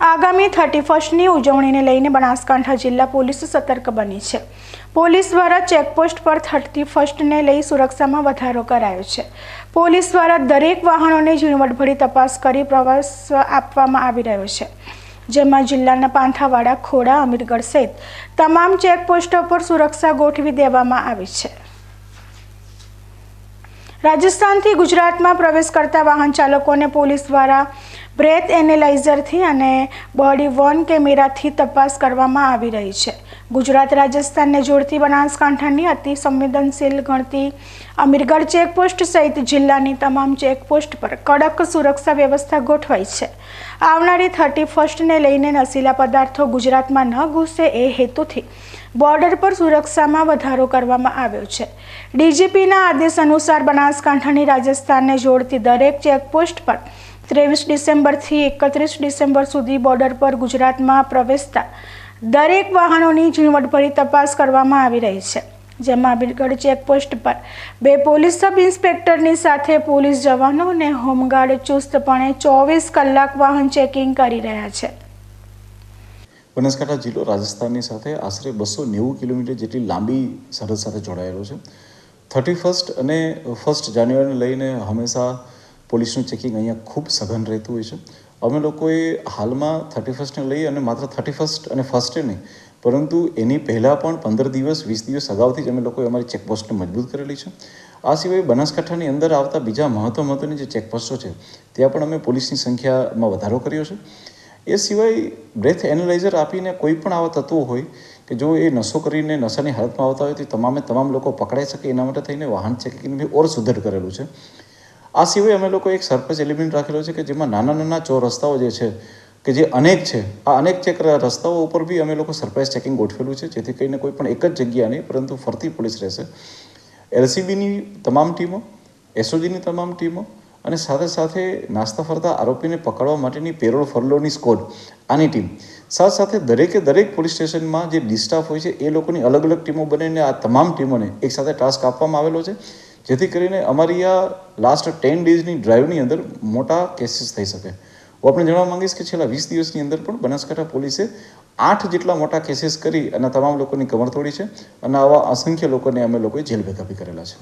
આગામી થર્ટી ફર્સ્ટની ઉજવણીને લઈને બનાસકાંઠા જિલ્લા પોલીસ સતર્ક બની છે. પોલીસ દ્વારા ચેકપોસ્ટ પર થર્ટી ફર્સ્ટને લઈ સુરક્ષામાં વધારો કરાયો છે. પોલીસ દ્વારા દરેક વાહનોની ઝીણવટભરી તપાસ કરી પ્રવાસ આપવામાં આવી રહ્યો છે. જેમાં જિલ્લાના પાંથાવાડા, ખોડા, અમીરગઢ સહિત તમામ ચેકપોસ્ટો પર સુરક્ષા ગોઠવી દેવામાં આવી છે. રાજસ્થાનથી ગુજરાતમાં પ્રવેશ કરતા વાહન ચાલકોને પોલીસ દ્વારા બ્રેથ એનેલાઇઝરથી અને બોડી વોર્ન કેમેરાથી તપાસ કરવામાં આવી રહી છે. ગુજરાત, રાજસ્થાનને જોડતી બનાસકાંઠાની અતિ સંવેદનશીલ ગણતી અમીરગઢ ચેકપોસ્ટ સહિત જિલ્લાની તમામ ચેકપોસ્ટ પર કડક સુરક્ષા વ્યવસ્થા ગોઠવાઈ છે. આવનારી થર્ટી ફર્સ્ટને લઈને નશીલા પદાર્થો ગુજરાતમાં ન ઘૂસે એ હેતુથી બોર્ડર પર સુરક્ષામાં વધારો કરવામાં આવ્યો છે. ડીજીપીના આદેશ અનુસાર બનાસકાંઠાની રાજસ્થાનને જોડતી દરેક ચેકપોસ્ટ પર ત્રેવીસ ડિસેમ્બરથી એકત્રીસ ડિસેમ્બર સુધી બોર્ડર પર ગુજરાતમાં પ્રવેશતા દરેક વાહનોની ઝીણવટભરી તપાસ કરવામાં આવી રહી છે, જેમાં બિરગઢ ચેકપોસ્ટ પર બે પોલીસ સબ ઇન્સ્પેક્ટરની સાથે પોલીસ જવાનો અને હોમગાર્ડ ચુસ્તપણે ચોવીસ કલાક વાહન ચેકિંગ કરી રહ્યા છે. બનાસકાંઠા જિલ્લો રાજસ્થાનની સાથે આશરે બસો નેવું કિલોમીટર જેટલી લાંબી સરહદ સાથે જોડાયેલો છે. થર્ટી ફર્સ્ટ અને ફર્સ્ટ જાન્યુઆરીને લઈને હંમેશા પોલીસનું ચેકિંગ અહીંયા ખૂબ સઘન રહેતું હોય છે. અમે લોકોએ હાલમાં થર્ટી ફર્સ્ટને લઈ અને માત્ર થર્ટી ફર્સ્ટ અને ફર્સ્ટે નહીં, પરંતુ એની પહેલાં પણ પંદર દિવસ, વીસ દિવસ અગાઉથી જ અમે લોકોએ અમારી ચેકપોસ્ટને મજબૂત કરેલી છે. આ સિવાય બનાસકાંઠાની અંદર આવતા બીજા મહત્વ મહત્વની જે ચેકપોસ્ટો છે, ત્યાં પણ અમે પોલીસની સંખ્યામાં વધારો કર્યો છે. એ સિવાય બ્રેથ એનાલાઇઝર આપીને કોઈ પણ આવા તત્વો હોય કે જો એ નશો કરીને નશાની હાલતમાં આવતા હોય તો તમામે તમામ લોકો પકડાઈ શકે એના માટે થઈને વાહન ચેકિંગ ઓર સુધર કરેલું છે. આ સિવાય અમે લોકો એક સરફેસ એલિમેન્ટ રાખેલો છે કે જેમાં નાના નાના ચો રસ્તાઓ જે છે, કે જે અનેક છે, આ અનેક ચેક રસ્તાઓ ઉપર બી અમે લોકો સરપ્રાઇઝ ચેકિંગ ગોઠવેલું છે, જેથી કરીને કોઈ પણ એક જ જગ્યા નહીં, પરંતુ ફરતી પોલીસ રહેશે. એલસીબીની તમામ ટીમો, એસઓજીની તમામ ટીમો અને સાથે સાથે નાસ્તા ફરતા આરોપીને પકડવા માટેની પેરોલ ફરલોની સ્કોડ, આની ટીમ. સાથે સાથે દરેકે દરેક પોલીસ સ્ટેશનમાં જે ડિસ્ટાફ હોય છે, એ લોકોની અલગ અલગ ટીમો બનીને આ તમામ ટીમોને એક સાથે ટાસ્ક આપવામાં આવેલો છે. જેથી કરીને અમારી આ લાસ્ટ ટેન ડેઝની ડ્રાઈવની અંદર મોટા કેસીસ થઈ શકે. હું આપણે જણાવવા માંગીશ કે છેલ્લા વીસ દિવસની અંદર પણ બનાસકાંઠા પોલીસે આઠ જેટલા મોટા કેસીસ કરી અને તમામ લોકોની કમર તોડી છે અને આવા અસંખ્ય લોકોને અમે લોકોએ જેલ ભેગા બી કરેલા છે.